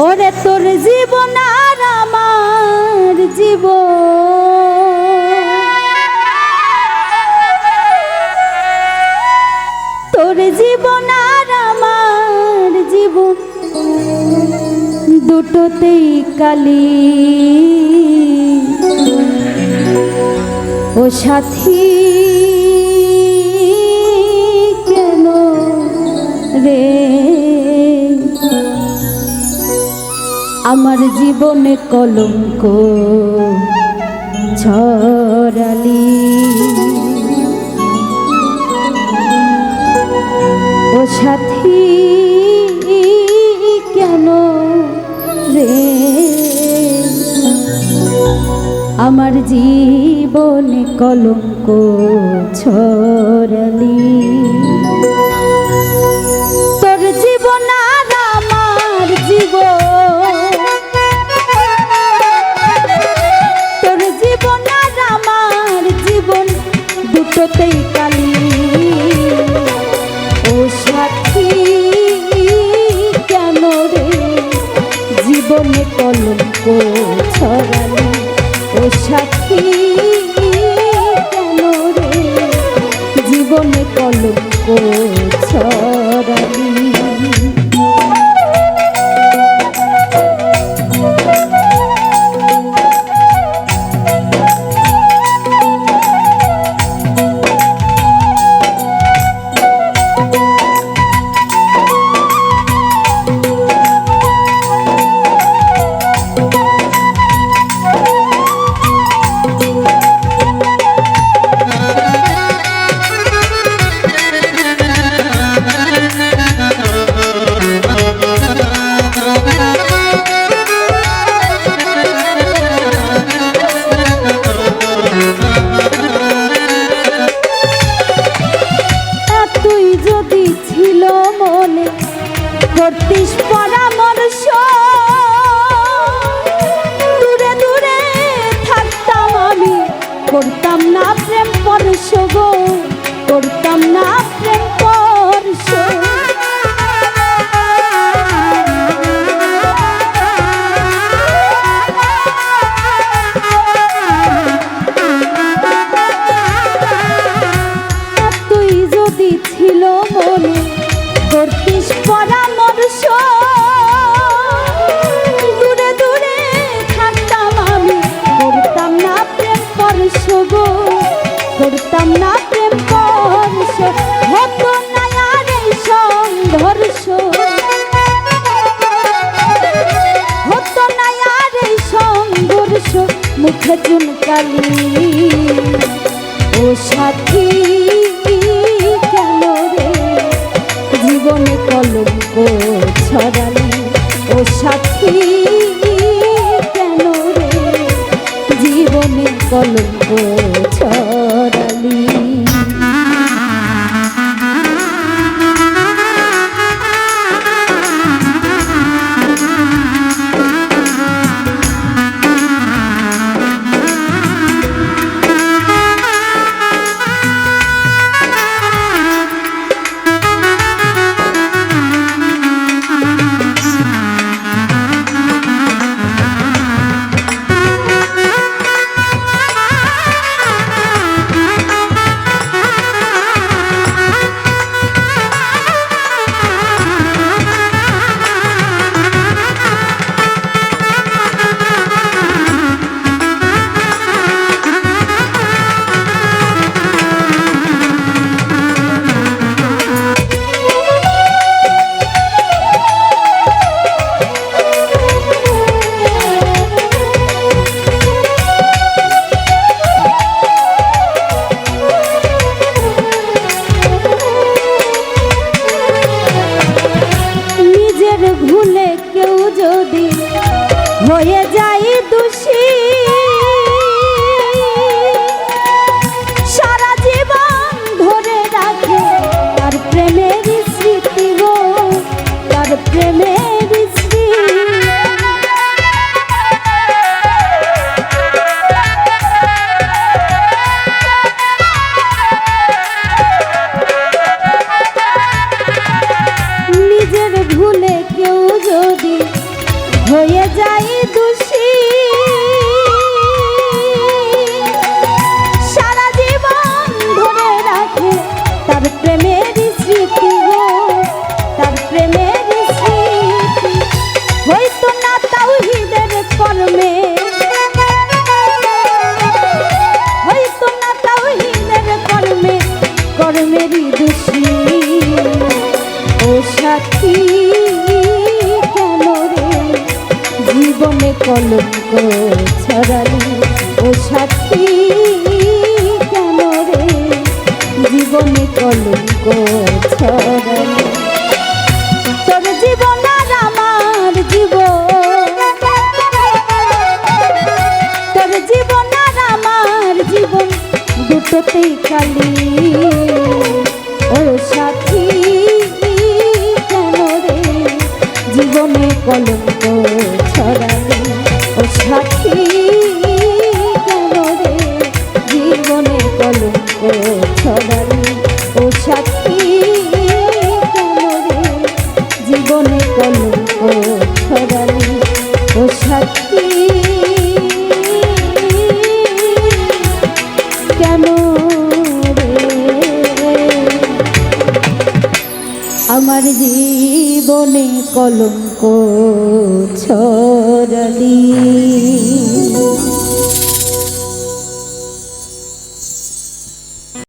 ওরে তোর জীবন আর আমার জীবন। তোর জীবন আর আমার জীবন। দুটোতেই কালি। ও সাথী। জীবনে কলঙ্ক ছড়ালি। ও সাথী কেন রে? আমার জীবনে কলঙ্ক ছড়ালি। ছড়া করতিস পরামর্শ দূরে দূরে থাকতাম আমি করতাম না প্রেম পরশ গো করতাম না জীবনে কলঙ্ক ছড়ালি। কর্মেরই দুঃখী। ও সাথী কেন রে জীবনে কলঙ্ক ছড়ালি? ও সাথী কেন রে জীবনে কলঙ্ক ছড়ালি? তোর জীবন আর জীবন দুটোতেই কালি ও সাথী কেন রে? জীবনে কলঙ্ক ছড়ালি। ও সাথী কেন রে? জীবনে কলঙ্ক ছড়ালি। ও সাথী কেন রে? জীবনে কলঙ্ক ছড়ালি। ও সাথী আমার জীবনে কলঙ্ক ছড়ালি।